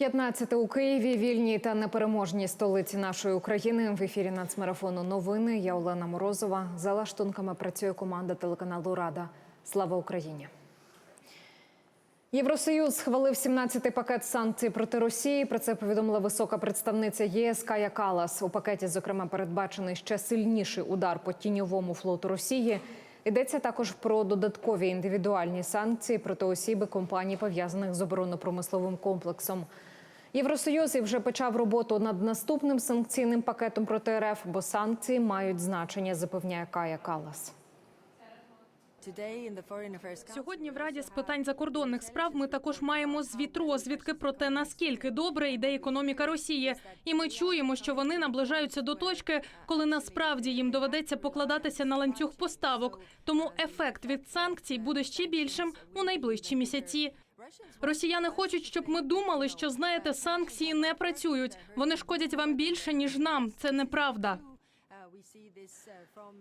15 у Києві, вільній та непереможній столиці нашої України. В ефірі нацмарафону новини. Я Олена Морозова. За лаштунками працює команда телеканалу Рада. Слава Україні. Євросоюз схвалив 17-й пакет санкцій проти Росії. Про це повідомила висока представниця ЄС Кая Калас. У пакеті, зокрема, передбачений ще сильніший удар по тіньовому флоту Росії. Йдеться також про додаткові індивідуальні санкції проти осіб компаній, пов'язаних з оборонно-промисловим комплексом. Євросоюз і вже почав роботу над наступним санкційним пакетом проти РФ, бо санкції мають значення, запевняє Кая Калас. Сьогодні в Раді з питань закордонних справ ми також маємо звіт розвідки про те, наскільки добре йде економіка Росії, і ми чуємо, що вони наближаються до точки, коли насправді їм доведеться покладатися на ланцюг поставок. Тому ефект від санкцій буде ще більшим у найближчі місяці. Росіяни хочуть, щоб ми думали, що знаєте, санкції не працюють. Вони шкодять вам більше ніж нам. Це неправда.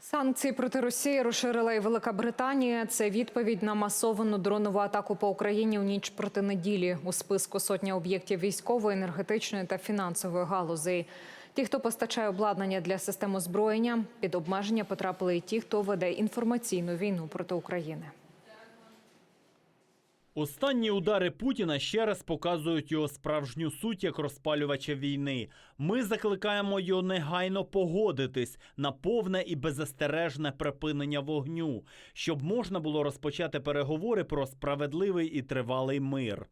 Санкції проти Росії розширила і Велика Британія. Це відповідь на масовану дронову атаку по Україні у ніч проти неділі. У списку сотня об'єктів військової, енергетичної та фінансової галузей. Ті, хто постачає обладнання для систем озброєння, під обмеження потрапили і ті, хто веде інформаційну війну проти України. Останні удари Путіна ще раз показують його справжню суть як розпалювача війни. Ми закликаємо його негайно погодитись на повне і беззастережне припинення вогню, щоб можна було розпочати переговори про справедливий і тривалий мир.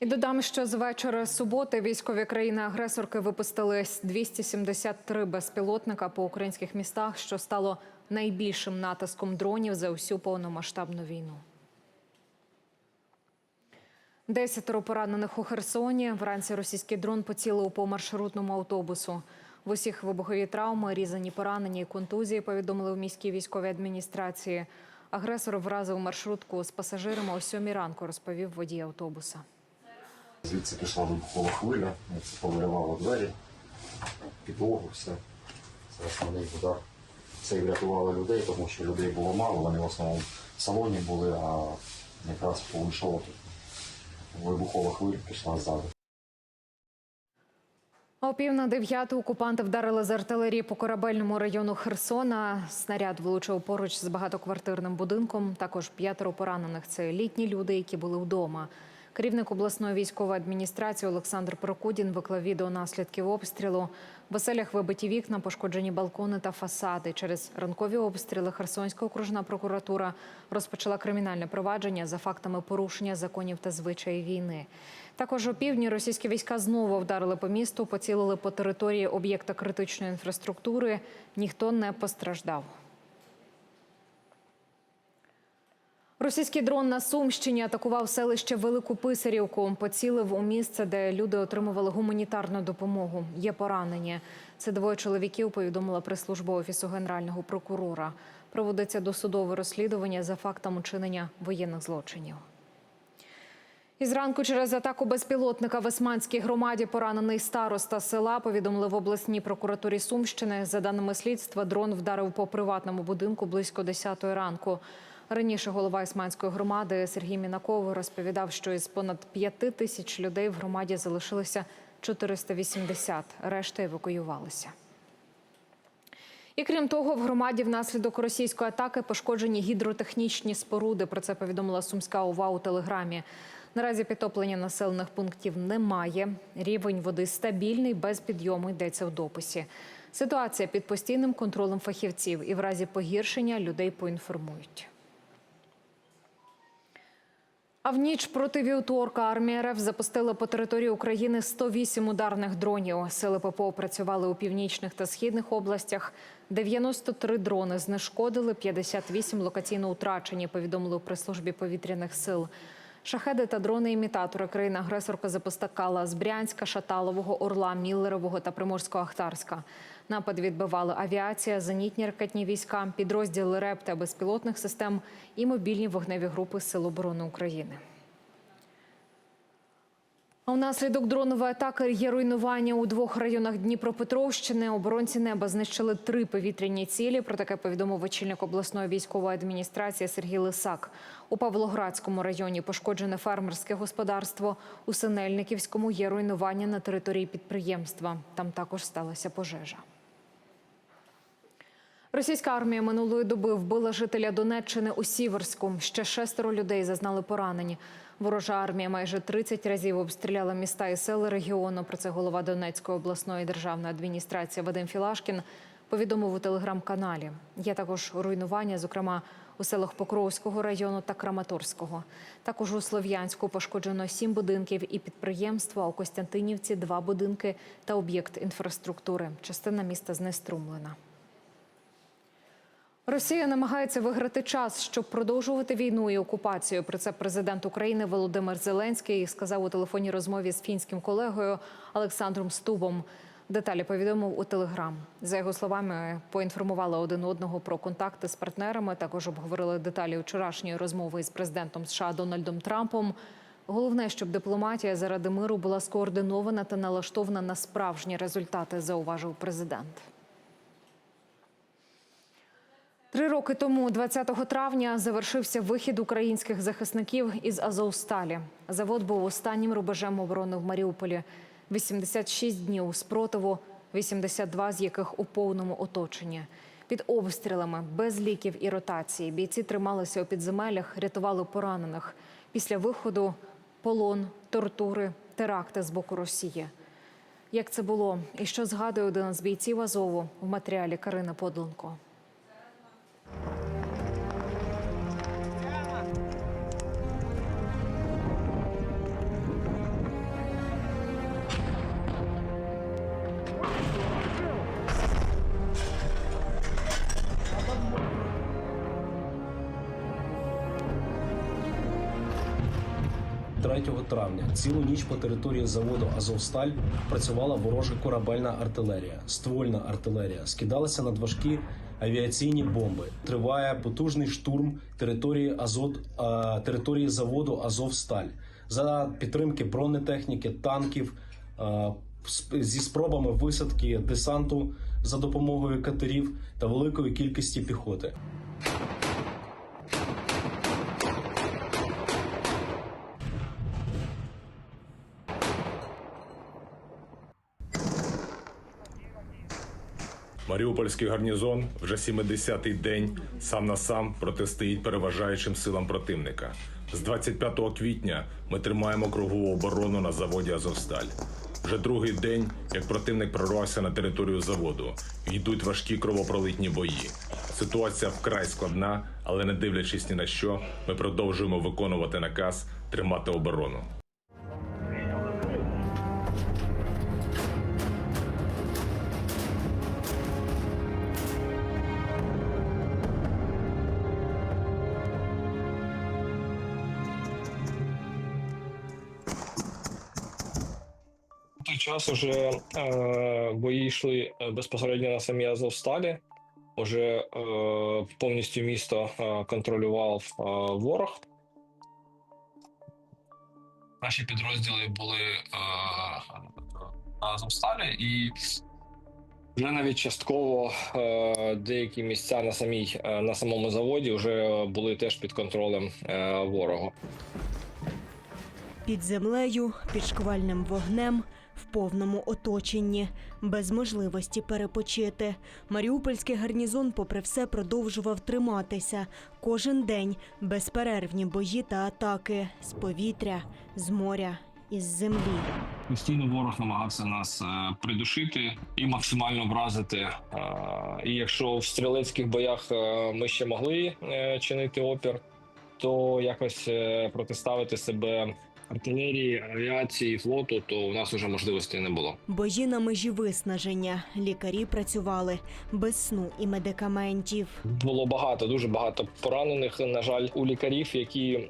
І додам, що з вечора суботи військові країни-агресорки випустили 273 безпілотника по українських містах, що стало найбільшим натиском дронів за усю повномасштабну війну. Десятеро поранених у Херсоні. Вранці російський дрон поцілив по маршрутному автобусу. В усіх вибухові травми, різані поранені і контузії, повідомили в міській військовій адміністрації. Агресор вразив маршрутку з пасажирами о сьомій ранку, розповів водій автобуса. Звідси пішла вибухова хвиля, це повиривало двері, підлогу, все. Це основний удар. Це і врятувало людей, тому що людей було мало, вони в основному в салоні були, а якраз повийшов вибухова хвиля пішла ззаду. О пів на дев'яту окупанти вдарили з артилерії по корабельному району Херсона. Снаряд влучив поруч з багатоквартирним будинком. Також п'ятеро поранених це літні люди, які були вдома. Керівник обласної військової адміністрації Олександр Прокудін виклав відео наслідків обстрілу. В оселях вибиті вікна, пошкоджені балкони та фасади. Через ранкові обстріли Херсонська окружна прокуратура розпочала кримінальне провадження за фактами порушення законів та звичаїв війни. Також опівдні російські війська знову вдарили по місту, поцілили по території об'єкта критичної інфраструктури. Ніхто не постраждав. Російський дрон на Сумщині атакував селище Велику Писарівку. Поцілив у місце, де люди отримували гуманітарну допомогу. Є поранені. Це двоє чоловіків. Повідомила прес-служба офісу генерального прокурора. Проводиться досудове розслідування за фактом учинення воєнних злочинів. І зранку через атаку безпілотника в Османській громаді поранений староста села повідомили в обласній прокуратурі Сумщини. За даними слідства, дрон вдарив по приватному будинку близько 10 ранку. Раніше голова Ісманської громади Сергій Мінаков розповідав, що із понад 5 тисяч людей в громаді залишилося 480, решта евакуювалися. І крім того, в громаді внаслідок російської атаки пошкоджені гідротехнічні споруди. Про це повідомила Сумська ОВА у телеграмі. Наразі підтоплення населених пунктів немає. Рівень води стабільний, без підйому йдеться в дописі. Ситуація під постійним контролем фахівців і в разі погіршення людей поінформують. А в ніч проти вівторка армія РФ запустила по території України 108 ударних дронів. Сили ППО працювали у північних та східних областях. 93 дрони знешкодили, 58 локаційно утрачені, повідомили у прес-службі повітряних сил. Шахеди та дрони-імітатори країна-агресорка запостакала з Брянська, Шаталового, Орла, Міллерового та Приморського-Ахтарська. Напад відбивали авіація, зенітні ракетні війська, підрозділи РЕП та безпілотних систем і мобільні вогневі групи Сил оборони України. А Внаслідок дронової атаки є руйнування у двох районах Дніпропетровщини. Оборонці неба знищили три повітряні цілі. Про таке повідомив очільник обласної військової адміністрації Сергій Лисак. У Павлоградському районі пошкоджене фермерське господарство. У Синельниківському є руйнування на території підприємства. Там також сталася пожежа. Російська армія минулої доби вбила жителя Донеччини у Сіверську. Ще шестеро людей зазнали поранені. Ворожа армія майже 30 разів обстріляла міста і сели регіону. Про це голова Донецької обласної державної адміністрації Вадим Філашкін повідомив у телеграм-каналі. Є також руйнування, зокрема у селах Покровського району та Краматорського. Також у Слов'янську пошкоджено сім будинків і підприємства. У Костянтинівці два будинки та об'єкт інфраструктури. Частина міста знеструмлена. Росія намагається виграти час, щоб продовжувати війну і окупацію. Про це президент України Володимир Зеленський сказав у телефонній розмові з фінським колегою Олександром Стубом. Деталі повідомив у телеграм. За його словами, поінформували один одного про контакти з партнерами. Також обговорили деталі вчорашньої розмови із президентом США Дональдом Трампом. Головне, щоб дипломатія заради миру була скоординована та налаштована на справжні результати, зауважив президент. Три роки тому, 20 травня, завершився вихід українських захисників із Азовсталі. Завод був останнім рубежем оборони в Маріуполі. 86 днів спротиву, 82 з яких у повному оточенні. Під обстрілами, без ліків і ротації бійці трималися у підземеллях, рятували поранених. Після виходу полон, тортури, теракти з боку Росії. Як це було і що згадує один з бійців Азову в матеріалі Карини Подленко. – травня цілу ніч по території заводу Азовсталь працювала ворожа корабельна артилерія, ствольна артилерія. Скидалися надважкі авіаційні бомби. Триває потужний штурм території Азот а, території заводу Азовсталь за підтримки бронетехніки, танків. а, сп- Зі спробами висадки десанту за допомогою катерів та великої кількості піхоти. Маріупольський гарнізон вже 70-й день сам на сам протистоїть переважаючим силам противника. З 25 квітня ми тримаємо кругову оборону на заводі Азовсталь. Вже другий день, як противник прорвався на територію заводу, йдуть важкі кровопролитні бої. Ситуація вкрай складна, але не дивлячись ні на що, ми продовжуємо виконувати наказ тримати оборону. Час уже е, бої йшли е, безпосередньо на самій Азовсталі. Уже е, повністю місто е, контролював е, ворог. Наші підрозділи були е, на Азовсталі і вже навіть частково е, деякі місця на самій е, на самому заводі вже були теж під контролем е, ворога. Під землею, під шквальним вогнем, в повному оточенні, без можливості перепочити. Маріупольський гарнізон, попри все, продовжував триматися. Кожен день безперервні бої та атаки з повітря, з моря, із землі. Постійно ворог намагався нас е, придушити і максимально вразити. Е, і якщо в стрілецьких боях е, ми ще могли чинити опір, то якось протиставити себе артилерії, авіації, флоту, то у нас вже можливості не було. Бої на межі виснаження. Лікарі працювали без сну і медикаментів. Було багато, дуже багато поранених. На жаль, у лікарів, які е,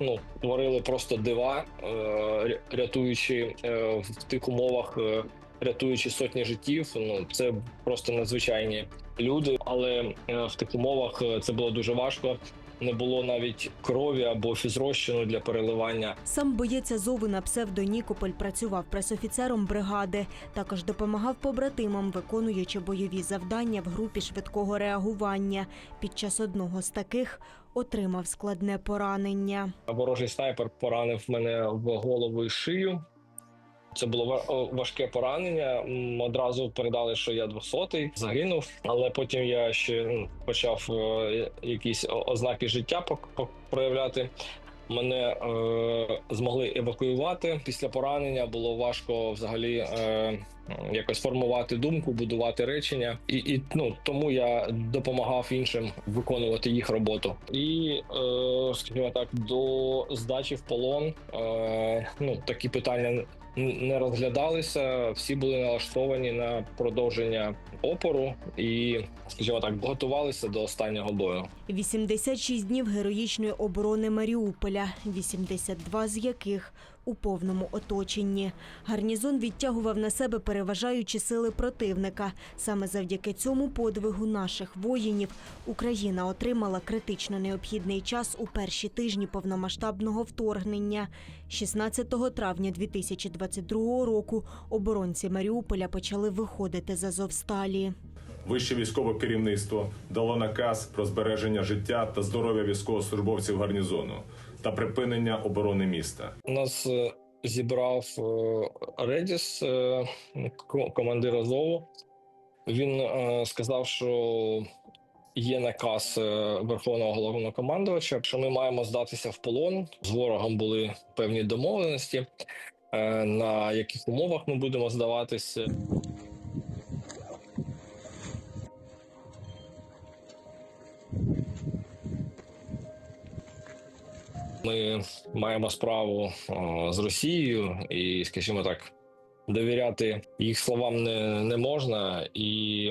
ну творили просто дива, е, рятуючи е, в тих умовах, е, рятуючи сотні життів. Ну це просто надзвичайні люди. Але е, в тих умовах е, це було дуже важко. Не було навіть крові або фізрозчину для переливання. Сам боєць Азову на псевдо Нікополь працював пресофіцером бригади. Також допомагав побратимам, виконуючи бойові завдання в групі швидкого реагування. Під час одного з таких отримав складне поранення. Ворожий снайпер поранив мене в голову і шию. Це було важке поранення. Одразу передали, що я 200-й, загинув. Але потім я ще ну, почав е, якісь ознаки життя проявляти. Мене е, змогли евакуювати після поранення. Було важко взагалі е, якось формувати думку, будувати речення, і, і ну тому я допомагав іншим виконувати їх роботу. І е, скажімо так, до здачі в полон е, ну такі питання не розглядалися. Всі були налаштовані на продовження опору і, скажімо так, готувалися до останнього бою. 86 днів героїчної оборони Маріуполя, 82 з яких у повному оточенні. Гарнізон відтягував на себе переважаючі сили противника. Саме завдяки цьому подвигу наших воїнів Україна отримала критично необхідний час у перші тижні повномасштабного вторгнення. 16 травня 2022 року оборонці Маріуполя почали виходити з Азовсталі. Вище військове керівництво дало наказ про збереження життя та здоров'я військовослужбовців гарнізону та припинення оборони міста. Нас е, зібрав Редіс, е, ко- командир Азову. Він е, сказав, що є наказ Верховного головнокомандувача, що ми маємо здатися в полон. З ворогом були певні домовленості, на яких умовах ми будемо здаватися. Ми маємо справу з Росією, і, скажімо так, довіряти їх словам не, не можна. І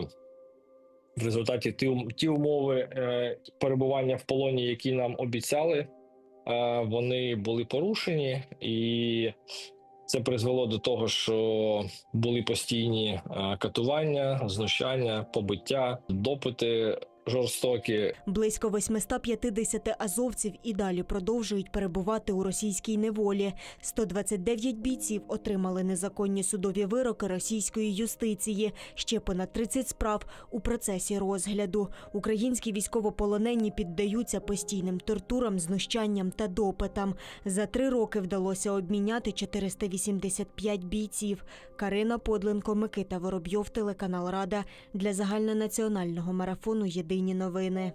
в результаті ті, ті умови е, перебування в полоні, які нам обіцяли, е, вони були порушені, і це призвело до того, що були постійні е, катування, знущання, побиття, допити жорстокі. Близько 850 азовців і далі продовжують перебувати у російській неволі. 129 бійців отримали незаконні судові вироки російської юстиції. Ще понад 30 справ у процесі розгляду. Українські військовополонені піддаються постійним тортурам, знущанням та допитам. За три роки вдалося обміняти 485 бійців. Карина Подленко, Микита Воробйов, телеканал Рада для загальнонаціонального марафону Єдині новини.